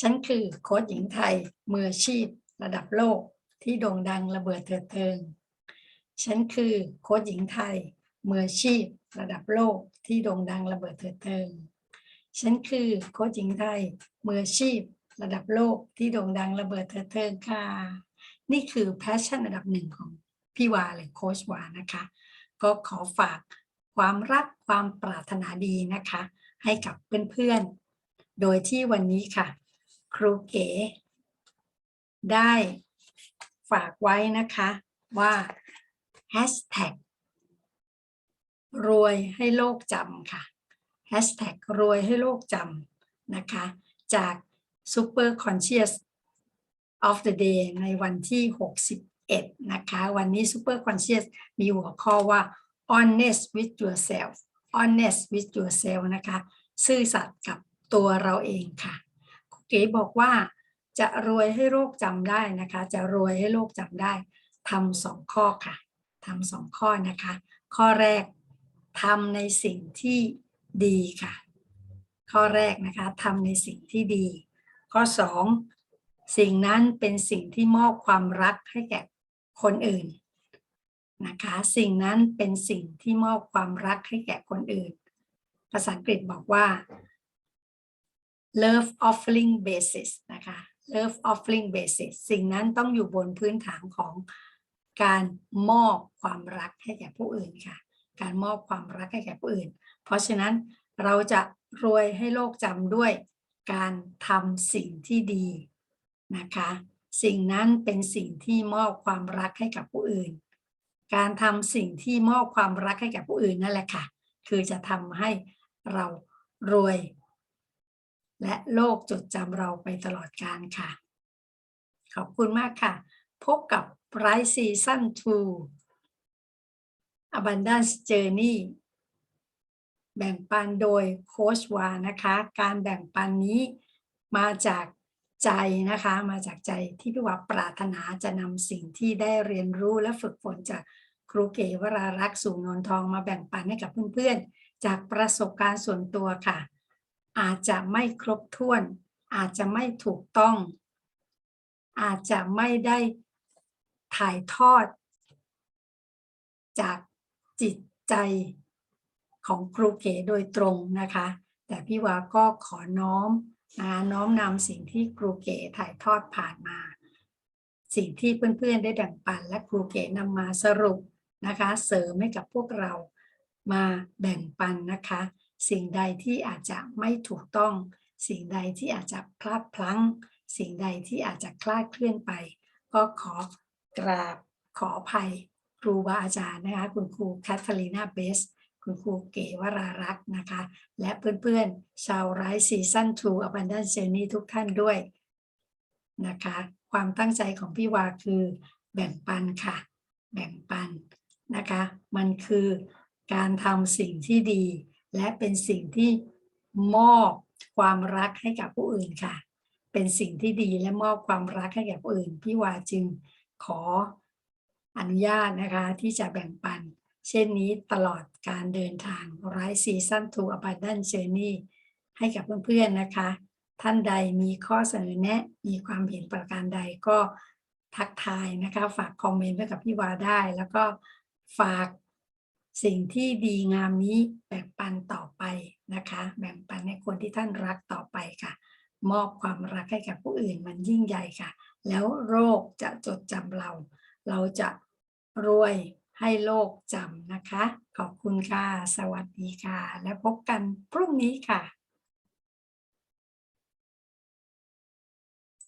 ฉันคือโค้ชหญิงไทยมืออาชีพระดับโลกที่โด่งดังระเบิดเถิดเทิง ฉันคือโค้ชหญิงไทยมืออาชีพระดับโลกที่โด่งดังระเบิดเถิดเทิง ฉันคือโค้ชหญิงไทยมืออาชีพระดับโลกที่โด่งดังระเบิดเถิดเทิงค่ะ นี่คือแพชชั่นระดับหนึ่งของพี่วาหรือโค้ชวานะคะ ก็ขอฝากความรักความปรารถนาดีนะคะ ให้กับเพื่อนๆ โดยที่วันนี้ค่ะ ครูเก๋ได้ฝากไว้นะคะว่า hashtag รวยให้โลกจำค่ะ hashtag รวยให้โลกจำนะคะ จาก super conscious of the day ในวันที่ 61 นะคะ วันนี้ super conscious มีหัวข้อว่า honest with yourself honest with yourself นะคะ ซื่อสัตย์กับตัวเราเองค่ะ เก๋บอกว่าจะรวยให้โลกจำได้นะคะ จะรวยให้โลกจำได้ทำสองข้อค่ะทำสองข้อนะคะ ข้อแรกทำในสิ่งที่ดีค่ะ ข้อแรกนะคะทำในสิ่งที่ดี ข้อสองสิ่งนั้นเป็นสิ่งที่มอบความรักให้แก่คนอื่นนะคะ สิ่งนั้นเป็นสิ่งที่มอบความรักให้แก่คนอื่น ภาษาอังกฤษบอกว่า love offering basis นะคะ love offering basis สิ่งนั้นต้องอยู่บนพื้นฐานของการมอบความรักให้แก่ผู้อื่นค่ะ การมอบความรักให้แก่ผู้อื่น เพราะฉะนั้นเราจะรวยให้โลกจำด้วยการทำสิ่งที่ดีนะคะ สิ่งนั้นเป็นสิ่งที่มอบความรักให้กับผู้อื่น การทำสิ่งที่มอบความรักให้กับผู้อื่นนั่นแหละค่ะ คือจะทำให้เรารวย และโลกจดจำเราไปตลอดกาลค่ะ ขอบคุณมากค่ะ พบกับไรซีซั่น2 Abundance Journey แบ่งปันโดยโค้ชวานะคะ การแบ่งปันนี้มาจากใจนะคะ มาจากใจที่พี่ว่าปรารถนาจะนำสิ่งที่ได้เรียนรู้และฝึกฝนจากครูเก๋วรารักษ์สู่นนทองมาแบ่งปันให้กับเพื่อนๆ จากประสบการณ์ส่วนตัวค่ะ อาจจะไม่ครบถ้วน อาจจะไม่ถูกต้อง อาจจะไม่ได้ถ่ายทอด จากจิตใจของครูเก๋โดยตรงนะคะ แต่พี่วาก็ขอน้อมนะน้อมนำสิ่งที่ครูเก๋ถ่ายทอดผ่านมา สิ่งที่เพื่อนๆได้แบ่งปัน และครูเก๋นำมาสรุปนะคะ เสริมให้กับพวกเรามาแบ่งปันนะคะ สิ่งใดที่อาจจะไม่ถูกต้อง สิ่งใดที่อาจจะพลาดพลั้ง สิ่งใดที่อาจจะคลาดเคลื่อนไป ก็ขอกราบขออภัยครูบาอาจารย์นะคะ คุณครูแคทเธอรีนาเบส คุณครูเก๋วรารักษ์นะคะ และเพื่อนๆ ชาวไร้ซีซั่น2 Abundance Journey ทุกท่านด้วยนะคะ ความตั้งใจของพี่วาคือแบ่งปันค่ะ แบ่งปันนะคะ มันคือการทำสิ่งที่ดี และเป็นสิ่งที่มอบความรักให้กับผู้อื่นค่ะ เป็นสิ่งที่ดีและมอบความรักให้แก่ผู้อื่น พี่วาจึงขออนุญาตนะคะที่จะแบ่งปัน เช่นนี้ตลอดการเดินทางไรซีซั่น2 Abundance Journey ให้กับเพื่อนๆนะคะ ท่านใดมีข้อเสนอแนะ มีความเห็นประการใดก็ทักทายนะคะ ฝากคอมเมนต์ไว้กับพี่วาได้ แล้วก็ฝาก สิ่งที่ดีงามนี้แบ่งปันต่อไปนะคะ แบ่งปันให้คนที่ท่านรักต่อไปค่ะ มอบความรักให้กับผู้อื่นมันยิ่งใหญ่ค่ะ แล้วโรคจะจดจำเรา เราจะรวยให้โลกจำนะคะ ขอบคุณค่ะ สวัสดีค่ะ และพบกันพรุ่งนี้ค่ะ